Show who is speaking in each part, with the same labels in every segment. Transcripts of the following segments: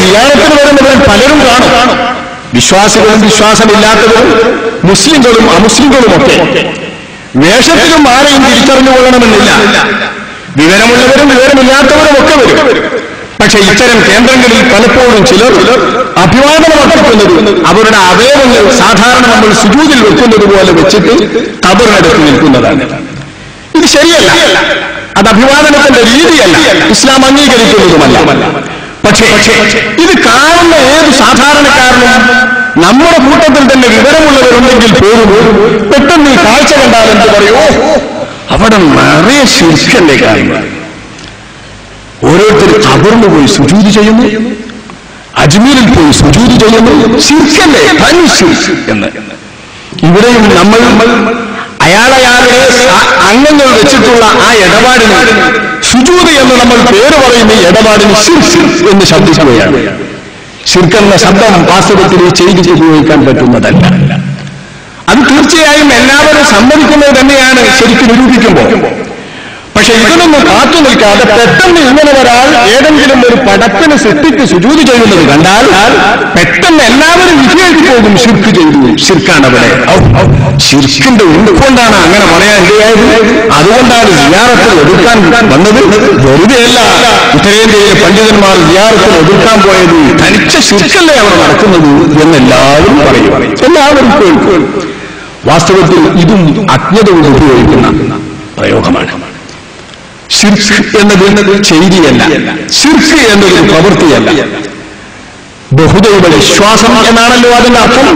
Speaker 1: സിയാറത്തിന് വരുന്നവരിൽ പലരും കാണും. വിശ്വാസികളും വിശ്വാസമില്ലാത്തവരും മുസ്ലിങ്ങളും അമുസ്ലിങ്ങളും ഒക്കെ വേഷത്തിലും ആരെയും തിരിച്ചറിഞ്ഞുകൊള്ളണമെന്നില്ല വിവരമുള്ളവരും വിവരമില്ലാത്തവരും ഒക്കെ വരും. പക്ഷെ ഇത്തരം കേന്ദ്രങ്ങളിൽ പലപ്പോഴും ചിലർ അഭിവാദനം അർപ്പിക്കുന്നത് അവരുടെ അവയവങ്ങൾ സാധാരണ നമ്മൾ സുജൂതിൽ വെക്കുന്നത് പോലെ വെച്ചിട്ട് കബറിനടുത്ത് നിൽക്കുന്നതാണ്. ഇത് ശരിയല്ല. അത് അഭിവാദനത്തിന്റെ രീതിയല്ല. ഇസ്ലാം അംഗീകരിക്കുന്നതുമല്ല. പക്ഷേ ഇത് കാണുന്ന ഏത് സാധാരണക്കാരനും നമ്മുടെ കൂട്ടത്തിൽ തന്നെ വിവരമുള്ളവരുണ്ടെങ്കിൽ പോലും പെട്ടെന്ന് ഈ കാഴ്ച കണ്ടാൽ എന്ത് പറയോ? അവിടെ നിറയെ ശിർക്കല്ലേ കാണുന്നത്. ഓരോരുത്തർ കബറിന് പോയി സുജൂതി ചെയ്യുന്നു. അജ്മീരിൽ പോയി സുജൂതി ചെയ്യുന്നു. ശിർക്കല്ലേ തനി ശിർക്ക് എന്ന്. ഇവിടെയും നമ്മൾ അയാളയാളുടെ അംഗങ്ങൾ വെച്ചിട്ടുള്ള ആ ഇടപാടിന് സുജൂത് എന്ന് നമ്മൾ പേര് പറയുന്ന ഇടപാടിന് എന്ന് ശബ്ദിക്കുകയാണ്. ശിർക്കെന്ന ശബ്ദം വാസ്തവത്തിൽ ചെയ്ത് ഉപയോഗിക്കാൻ പറ്റുന്നതല്ല. അത് തീർച്ചയായും എല്ലാവരും സമ്മതിക്കുന്നത് തന്നെയാണ് ശരിക്കും നിരൂപിക്കുമ്പോൾ. പക്ഷെ ഇതിനൊന്നും കാത്തു നിൽക്കാതെ പെട്ടെന്ന് ഇങ്ങനെ ഒരാൾ ഏതെങ്കിലും ഒരു പടത്തിന് സൃഷ്ടിച്ച് സുജൂതി ചെയ്യുന്നത് കണ്ടാൽ പെട്ടെന്ന് എല്ലാവരും വിജയിച്ചു പോകും ശിർക്ക് ചെയ്തു. ശിർക്കാണ് അവിടെ. ശിർക്കിന്റെ ഉൾക്കൊണ്ടാണ് അങ്ങനെ പറയാൻ ഇടയായത് അതുകൊണ്ടാണ് വിചാരത്തിൽ ഒതുക്കാൻ വന്നത്. വെറുതെയല്ല ഉത്തരേന്ത്യയിലെ പണ്ഡിതന്മാർ വിചാരത്തിൽ ഒതുക്കാൻ പോയത്. തനിച്ച ശിർക്കല്ലേ അവർ നടക്കുന്നത് എന്നെല്ലാവരും പറയും. എല്ലാവരും കേൾക്കും. വാസ്തവത്തിൽ ഇതും അജ്ഞത കൊണ്ട് ഉപയോഗിക്കുന്ന പ്രയോഗമാണ്. ശിർക്ക് എന്നത് ചെയ്തിയല്ല ശിർക്ക് എന്നത് പ്രവൃത്തിയല്ല. ബഹുദൈവ വിശ്വാസം എന്നാണല്ലോ അതിന്റെ അർത്ഥം.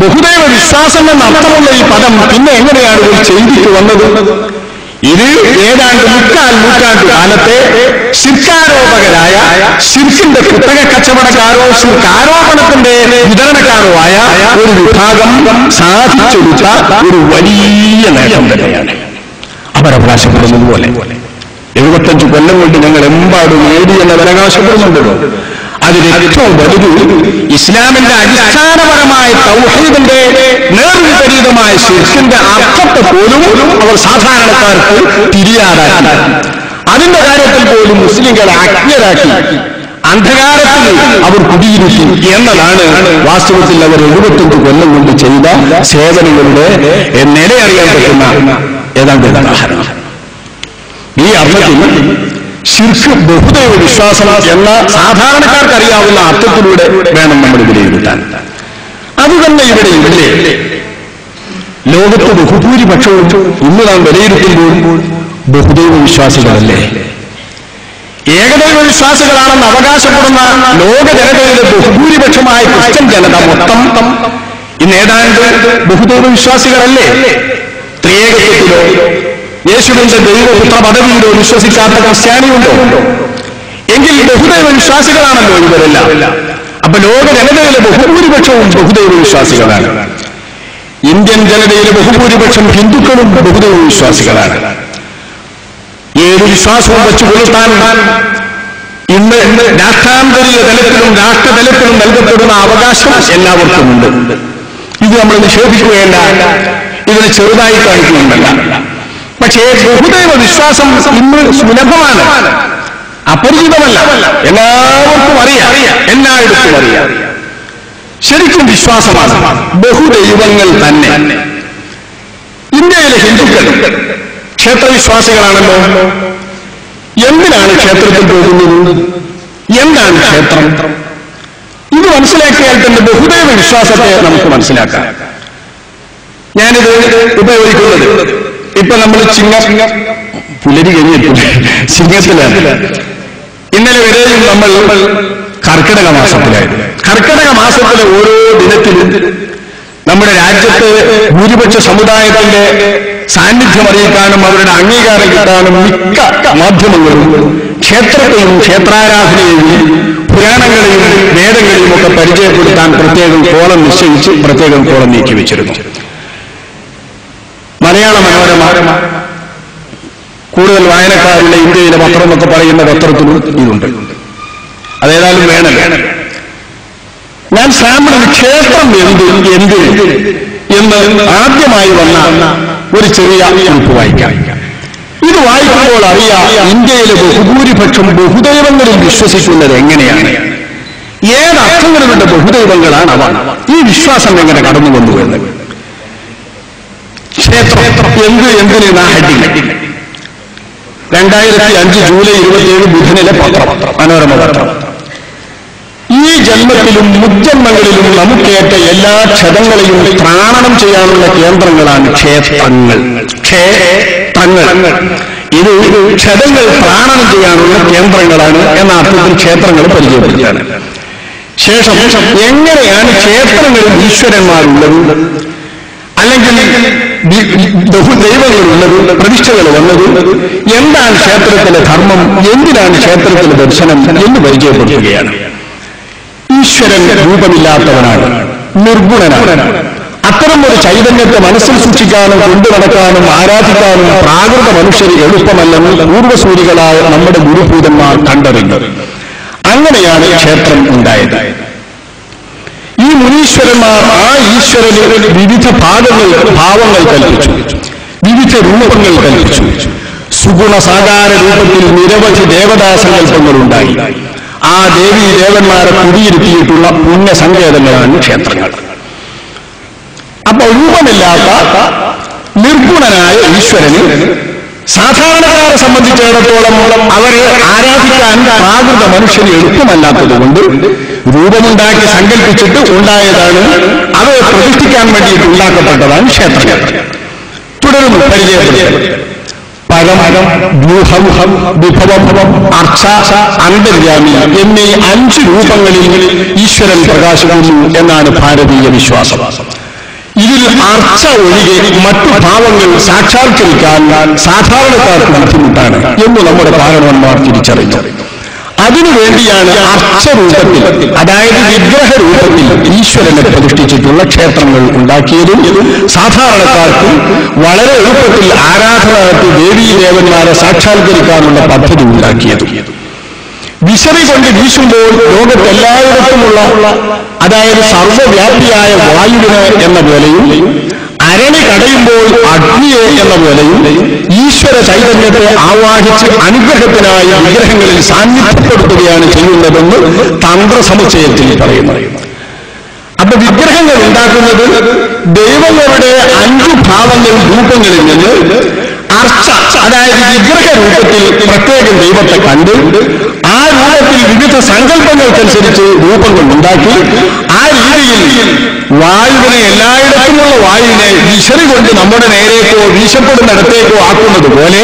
Speaker 1: ബഹുദൈവ വിശ്വാസം എന്ന അർത്ഥമുള്ള ഈ പദം പിന്നെ എങ്ങനെയാണ് ഒരു ചെയ്തിക്ക് വന്നത്? ഇത് ഏതാണ്ട് മുക്കാൽ നൂറ്റാണ്ട് കാലത്തെ ശിർക്കാരോപകരായ ശിർക്കിന്റെ കുത്തക കച്ചവടക്കാരോ ശിർക്കാരോപണത്തിന്റെ വിതരണക്കാരോ ആയ ഒരു വിഭാഗം സാധിച്ചെടുത്ത ഒരു വലിയ നേട്ടം തന്നെയാണ്. അവരവകാശപ്പെടുന്നത് പോലെ. എഴുപത്തഞ്ച് കൊല്ലം കൊണ്ട് ഞങ്ങൾ എമ്പാടും നേടി എന്ന് അവരവകാശപ്പെടുന്നുണ്ടല്ലോ അതിന് ഏറ്റവും വലുത് ഇസ്ലാമിന്റെ അടിസ്ഥാനപരമായ തൗഹീദിന്റെ നേർവിപരീതമായ ശിർക്കിന്റെ അർത്ഥത്തെ പോലും അവർ സാധാരണക്കാർക്ക് തിരിയാടാക്കി അതിന്റെ കാര്യത്തിൽ പോലും മുസ്ലിങ്ങളെ അജ്ഞരാക്കി. അന്ധകാരത്തിൽ അവർ കുടിയിരുത്തി എന്നതാണ് വാസ്തവത്തിൽ അവർ എഴുപത്തഞ്ച് കൊല്ലം കൊണ്ട് ചെയ്ത സേവനങ്ങളുടെ നിലയറിയാൻ പറ്റുന്ന ഏതാണ്ട് ഉദാഹരണം. ഈ അർത്ഥത്തിൽ ശിർക്ക് ബഹുദൈവ വിശ്വാസം എന്ന സാധാരണക്കാർക്ക് അറിയാവുന്ന അർത്ഥത്തിലൂടെ വേണം നമ്മൾ വിലയിരുത്താൻ അതുതന്നെ ഇവിടെ ഇല്ലേ ലോകത്ത് ബഹുഭൂരിപക്ഷവും ഇന്ന് നാം വിലയിരുത്തുമ്പോൾ ബഹുദൈവ വിശ്വാസികളല്ലേ? ഏകദൈവ വിശ്വാസികളാണെന്ന് അവകാശപ്പെടുന്ന ലോക ജനതയുടെ ബഹുഭൂരിപക്ഷമായ ക്രിസ്ത്യൻ ജനത മൊത്തം ഇന്ന് ഏതാണ്ട് ബഹുദൈവ വിശ്വാസികളല്ലേ? ത്രിയേകത്വത്തിലോ യേശുവിന്റെ ദൈവപുത്ര പദവിയിലോ വിശ്വസിക്കാത്ത ക്രിസ്ത്യാനിയുണ്ടോ? എങ്കിൽ ബഹുദൈവ വിശ്വാസികളാണല്ലോ ഇവരെല്ലാം. അപ്പൊ ലോക ജനതയിലെ ബഹുഭൂരിപക്ഷവും ബഹുദൈവ വിശ്വാസികളാണ്. ഇന്ത്യൻ ജനതയിലെ ബഹുഭൂരിപക്ഷം ഹിന്ദുക്കളും ബഹുദൈവ വിശ്വാസികളാണ്. ഏത് വിശ്വാസവും വെച്ച് പുലർത്താൻ ഇന്ന് രാഷ്ട്രാന്തരീയ തലത്തിലും രാഷ്ട്രതലത്തിലും നൽകപ്പെടുന്ന അവകാശം എല്ലാവർക്കും ഉണ്ട്. ഇത് നമ്മൾ നിഷേധിക്കുകയല്ല. ഇതിനെ ചെറുതായി കാണിക്കുന്നുണ്ടല്ല പക്ഷേ ബഹുദൈവ വിശ്വാസം ഇന്ന് സുലഭമാണ്. അപരിചിതമല്ല. എല്ലാവർക്കും അറിയാം. എല്ലായിടത്തും അറിയാം. ശരിക്കും വിശ്വാസമാണ്. ബഹുദൈവങ്ങൾ തന്നെ. ഇന്ത്യയിലെ ഹിന്ദുക്കൾ ക്ഷേത്രവിശ്വാസികളാണല്ലോ? എന്തിനാണ് ക്ഷേത്രത്തിൽ പോകുന്നത്? എന്താണ് ക്ഷേത്രം? ഇത് മനസ്സിലാക്കിയാൽ തന്നെ ബഹുദൈവ വിശ്വാസത്തെ നമുക്ക് മനസ്സിലാക്കാം. ഞാനിത് ഉപയോഗിക്കുന്നത് ഇപ്പൊ നമ്മൾ ചിങ്ങ പുലരി കഴിഞ്ഞിട്ടില്ല. ചിങ്ങത്തിലാണ്. ഇന്നലെ വരെയും നമ്മൾ കർക്കിടക മാസത്തിലായിരുന്നു. കർക്കിടക മാസത്തിലെ ഓരോ ദിനത്തിലും നമ്മുടെ രാജ്യത്ത് ഭൂരിപക്ഷ സമുദായത്തിന്റെ സാന്നിധ്യം അറിയിക്കാനും അവരുടെ അംഗീകാരം കിട്ടാനും മിക്ക മാധ്യമങ്ങളും ക്ഷേത്രത്തെയും ക്ഷേത്രാരാധനയെയും പുരാണങ്ങളെയും വേദങ്ങളെയും ഒക്കെ പരിചയപ്പെടുത്താൻ പ്രത്യേകം കോളം നിശ്ചയിച്ച് പ്രത്യേകം കോളം നീക്കി വെച്ചിരുന്നു. മലയാള മനോരമ കൂടുതൽ വായനക്കാരുള്ള ഇന്ത്യയിലെ പത്രം എന്നൊക്കെ പറയുന്ന പത്രത്തിനും ഇതുണ്ട്. അതേതായാലും വേണമല്ലോ സാമ്പിളിന് ക്ഷേത്രം എന്ത് എന്ത് എന്ന് ആദ്യമായി വന്ന ഒരു ചെറിയ കുറിപ്പ് വായിക്കാം. ഇത് വായിക്കുമ്പോൾ അറിയാം ഇന്ത്യയിലെ ബഹുഭൂരിപക്ഷം ബഹുദൈവങ്ങളിൽ വിശ്വസിക്കുന്നത് എങ്ങനെയാണ്? ഏത് അർത്ഥങ്ങളുടെ ബഹുദൈവങ്ങളാണ് അവ? ഈ വിശ്വാസം എങ്ങനെ കടന്നു വന്നു എന്ന് ക്ഷേത്രം എന്ത് എന്തിന് രണ്ടായിരത്തി അഞ്ച് ജൂലൈ ഇരുപത്തിയേഴ് ബുധനിലെ പത്രം മനോരമ പത്രം. ഈ ജന്മത്തിലും മുജ്ജന്മങ്ങളിലും നമുക്കേറ്റ എല്ലാ ക്ഷതങ്ങളെയും പ്രാണനം ചെയ്യാനുള്ള കേന്ദ്രങ്ങളാണ് ക്ഷേത്രങ്ങൾ. ക്ഷേത്രങ്ങൾ. ഇത് ക്ഷതങ്ങൾ പ്രാണനം ചെയ്യാനുള്ള കേന്ദ്രങ്ങളാണ് എന്ന അർത്ഥത്തിൽ ക്ഷേത്രങ്ങൾ പരിചയപ്പെടുകയാണ് ശേഷം എങ്ങനെയാണ് ക്ഷേത്രങ്ങളിൽ ഈശ്വരന്മാരുള്ളത്? അല്ലെങ്കിൽ ബഹുദൈവങ്ങളുള്ളത് പ്രതിഷ്ഠകൾ വന്നത്? എന്താണ് ക്ഷേത്രത്തിലെ ധർമ്മം? എന്തിനാണ് ക്ഷേത്രത്തിലെ ദർശനം എന്ന് പരിചയപ്പെടുത്തുകയാണ്. ഈശ്വരൻ രൂപമില്ലാത്തവനാണ്. നിർഗുണനാണ്. അത്തരം ഒരു ചൈതന്യത്തെ മനസ്സിൽ സൂക്ഷിക്കാനും കൊണ്ടുനടക്കാനും ആരാധിക്കാനും പ്രാകൃത മനുഷ്യർ എളുപ്പമല്ലെന്ന് പൂർവസൂരികളായ നമ്മുടെ ഗുരുഭൂതന്മാർ കണ്ടറിഞ്ഞു. അങ്ങനെയാണ് ക്ഷേത്രം ഉണ്ടായത്. ഈ മുനീശ്വരന്മാർ ആ ഈശ്വരന് വിവിധ ഭാഗങ്ങൾ ഭാവങ്ങൾ കൽപ്പിച്ചു. വിവിധ രൂപങ്ങൾ കൽപ്പിച്ചു. സുഗുണ സാകാര രൂപത്തിൽ നിരവധി ദേവദാസങ്ങൾ ഉണ്ടായി ആ ദേവി ദേവന്മാരെ കുടിയിരുത്തിയിട്ടുള്ള പുണ്യസങ്കേതങ്ങളാണ് ക്ഷേത്രങ്ങൾ. അപ്പൊ രൂപമില്ലാത്ത നിർഗുണനായ ഈശ്വരന് സാധാരണക്കാരെ സംബന്ധിച്ചിടത്തോളം അവരെ ആരാധിക്കാൻ പ്രാകൃത മനുഷ്യന് എളുപ്പമല്ലാത്തതുകൊണ്ട് രൂപമുണ്ടാക്കി സങ്കല്പിച്ചിട്ട് ഉണ്ടായതാണ് അവയെ പ്രതിഷ്ഠിക്കാൻ വേണ്ടിയിട്ട് ഉണ്ടാക്കപ്പെട്ടതാണ് ക്ഷേത്രങ്ങൾ. തുടരുന്നു പരിചയപ്പെടുത്തുന്നത് പരം വ്യൂഹം വിഭവം അർച്ച അന്തര്യാമി എന്നീ അഞ്ച് രൂപങ്ങളിൽ ഈശ്വരൻ പ്രകാശിക്കുന്നു എന്നാണ് ഭാരതീയ വിശ്വാസം. ഇതിൽ അർച്ച ഒഴികെ മറ്റു ഭാവങ്ങൾ സാക്ഷാത്കരിക്കാൻ സാധാരണക്കാർക്ക് ബുദ്ധിമുട്ടാണ് എന്ന് നമ്മുടെ കാരണവന്മാർ തിരിച്ചറിഞ്ഞു. അതിനുവേണ്ടിയാണ് അർച്ചരൂപത്തിൽ അതായത് വിഗ്രഹ രൂപത്തിൽ ഈശ്വരനെ പ്രതിഷ്ഠിച്ചിട്ടുള്ള ക്ഷേത്രങ്ങൾ ഉണ്ടാക്കിയതും സാധാരണക്കാർക്ക് വളരെ എളുപ്പത്തിൽ ആരാധന നടത്തി ദേവീ ദേവന്മാരെ സാക്ഷാത്കരിക്കാനുള്ള പദ്ധതി ഉണ്ടാക്കിയതും. വിശറി കൊണ്ട് വീശുമ്പോൾ ലോകത്തെല്ലായിടത്തുമുള്ള അതായത് സർവവ്യാപിയായ വായുവിന് എന്ന പോലെയും അരണി കടയുമ്പോൾ അഗ്നിയെ എന്ന പോലെയും ഈശ്വര ചൈതന്യത്തെ ആവാഹിച്ച് അനുഗ്രഹത്തിനായി വിഗ്രഹങ്ങളിൽ സാന്നിധ്യപ്പെടുത്തുകയാണ് ചെയ്യുന്നതെന്ന് തന്ത്രസമുച്ചയത്തിൽ പറയുന്നു. അപ്പൊ വിഗ്രഹങ്ങൾ ഉണ്ടാക്കുന്നത് ദൈവങ്ങളുടെ അഞ്ചു ഭാവങ്ങൾ രൂപങ്ങളിൽ നിന്ന് അർച്ച അതായത് വിഗ്രഹ രൂപത്തിൽ പ്രത്യേകം ദൈവത്തെ കണ്ട് ആ രൂപത്തിൽ വിവിധ സങ്കല്പങ്ങൾക്കനുസരിച്ച് രൂപങ്ങൾ ഉണ്ടാക്കി ആ രീതിയിൽ വായുവിനെ എല്ലായിടത്തുമുള്ള വായുവിനെ വിശറി കൊണ്ട് നമ്മുടെ നേരേക്കോ വീശപ്പെടുന്നിടത്തേക്കോ ആക്കുന്നത് പോലെ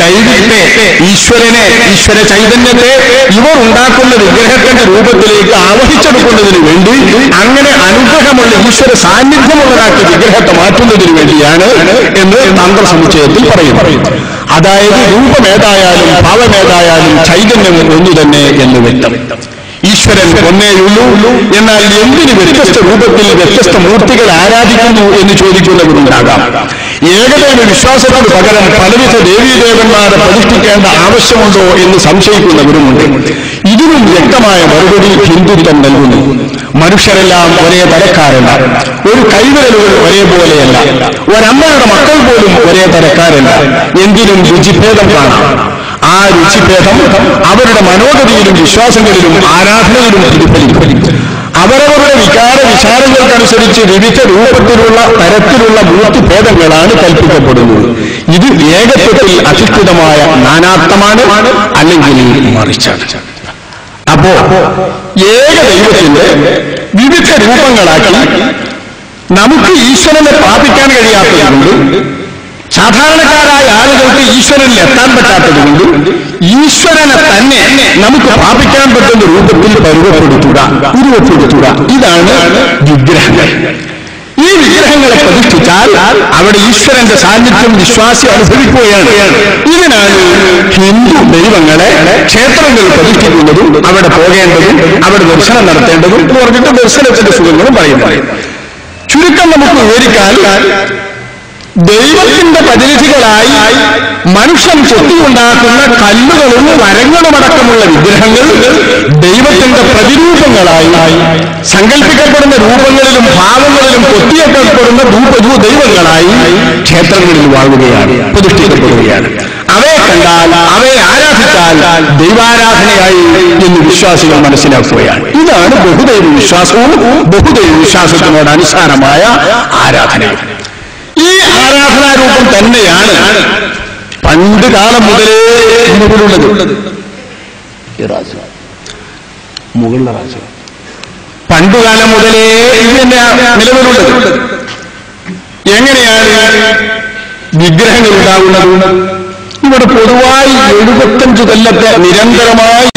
Speaker 1: ദൈവത്തെ ഈശ്വരനെ ഈശ്വര ചൈതന്യത്തെ ഇവർ ഉണ്ടാക്കുന്ന വിഗ്രഹത്തിന്റെ രൂപത്തിലേക്ക് ആവഹിച്ചെടുക്കുന്നതിന് വേണ്ടി അങ്ങനെ അനുഗ്രഹമുള്ള ഈശ്വര സാന്നിധ്യമുള്ളതാക്കി വിഗ്രഹത്തെ മാറ്റുന്നതിന് വേണ്ടിയാണ് എന്ന് തന്ത്ര സമുച്ചയത്തിൽ പറയും അതായത് രൂപമേതായാലും ഭാവമേതായാലും ചൈതന്യം ഒന്നു തന്നെ എന്ന് വ്യക്തം. ഈശ്വരൻ ഒന്നേയുള്ളൂ എന്നാൽ എന്തിന് വ്യത്യസ്ത രൂപത്തിൽ വ്യത്യസ്ത മൂർത്തികൾ ആരാധിക്കുന്നു എന്ന് ചോദിക്കുന്നവരുണ്ടാകാം. ഏകദൈവ വിശ്വാസത്തിന് പകരം പലവിധ ദേവീദേവന്മാരെ പ്രതിഷ്ഠിക്കേണ്ട ആവശ്യമുണ്ടോ എന്ന് സംശയിക്കുന്നവരുമുണ്ട്. ഇതിനും വ്യക്തമായ മറുപടി ഹിന്ദുത്വം നൽകുന്നു. മനുഷ്യരെല്ലാം ഒരേ തരക്കാരല്ല ഒരു കൈവിരലുകൾ ഒരേപോലെയല്ല ഒരമ്മയുടെ മക്കൾ പോലും ഒരേ തരക്കാരല്ല എന്തിനും രുചിഭേദം കാണാം. ആ രുചിഭേദം അവരുടെ മനോഗതിയിലും വിശ്വാസങ്ങളിലും ആരാധനയിലും പ്രതിഫലിക്കും. അവരവരുടെ വികാര വിചാരങ്ങൾക്കനുസരിച്ച് വിവിധ രൂപത്തിലുള്ള തരത്തിലുള്ള മൂർത്തിഭേദങ്ങളാണ് കൽപ്പിക്കപ്പെടുന്നത്. ഇത് ഏകത്വത്തിൽ അധിഷ്ഠിതമായ നാനാത്വമാണ് അല്ലെങ്കിൽ മറിച്ചാണ്. അപ്പോ ഏക ദൈവത്തിന്റെ വിവിധ രൂപങ്ങളാക്കി നമുക്ക് ഈശ്വരനെ പ്രാപിക്കാൻ കഴിയാത്തതുകൊണ്ട് സാധാരണക്കാരായ ആളുകൾക്ക് ഈശ്വരനിൽ എത്താൻ പറ്റാത്തതുകൊണ്ട് ഈശ്വരനെ തന്നെ നമുക്ക് പ്രാപിക്കാൻ പറ്റുന്ന രൂപത്തിൽ പരുവപ്പെടുത്തുക ഉരുവപ്പെടുത്തുക. ഇതാണ് വിഗ്രഹങ്ങൾ. ഈ വിഗ്രഹങ്ങളെ പ്രതിഷ്ഠിച്ചാൽ അവിടെ ഈശ്വരന്റെ സാന്നിധ്യം വിശ്വാസി അനുഭവിക്കുകയാണ്. ഇതിനാണ് ഹിന്ദു ദൈവങ്ങളെ ക്ഷേത്രങ്ങളിൽ പ്രതിഷ്ഠിക്കുന്നതും അവിടെ പോകേണ്ടതും അവിടെ ദർശനം നടത്തേണ്ടതും എന്ന് പറഞ്ഞിട്ട് ദർശനത്തിന്റെ സുഖങ്ങളും പറയുന്നത്. ചുരുക്കം നമുക്ക് വിവരിക്കാൻ ദൈവത്തിന്റെ പ്രതിനിധികളായി മനുഷ്യൻ കൊത്തിയുണ്ടാക്കുന്ന കല്ലുകളും മരങ്ങളുമടക്കമുള്ള വിഗ്രഹങ്ങൾ ദൈവത്തിന്റെ പ്രതിരൂപങ്ങളായി സങ്കല്പിക്കപ്പെടുന്ന രൂപങ്ങളിലും ഭാവങ്ങളിലും കൊത്തിയപ്പെടുന്ന രൂപ ദൈവങ്ങളായി ക്ഷേത്രങ്ങളിൽ വാഴുകയാണ് പ്രതിഷ്ഠിക്കപ്പെടുകയാണ്. അവയെ കണ്ടാൽ അവയെ ആരാധിച്ചാൽ ദൈവാരാധനയായി എന്ന് വിശ്വാസികൾ മനസ്സിലാക്കുകയാണ്. ഇതാണ് ബഹുദൈവ വിശ്വാസവും ബഹുദൈവ വിശ്വാസത്തിനോട് അനുസാരമായ ആരാധനയും. ആരാധനാരൂപം തന്നെയാണ് പണ്ട് കാലം മുതലേ റാസി മുകളിലെ റാസി പണ്ടുകാലം മുതലേ ഇത് തന്നെയാണ് നിലവിലുള്ളത്. എങ്ങനെയാണ് വിഗ്രഹങ്ങൾ ഉണ്ടാകുന്നത്? ഇവിടെ പൊതുവായി എഴുപത്തഞ്ചു കൊല്ലത്തെ നിരന്തരമായി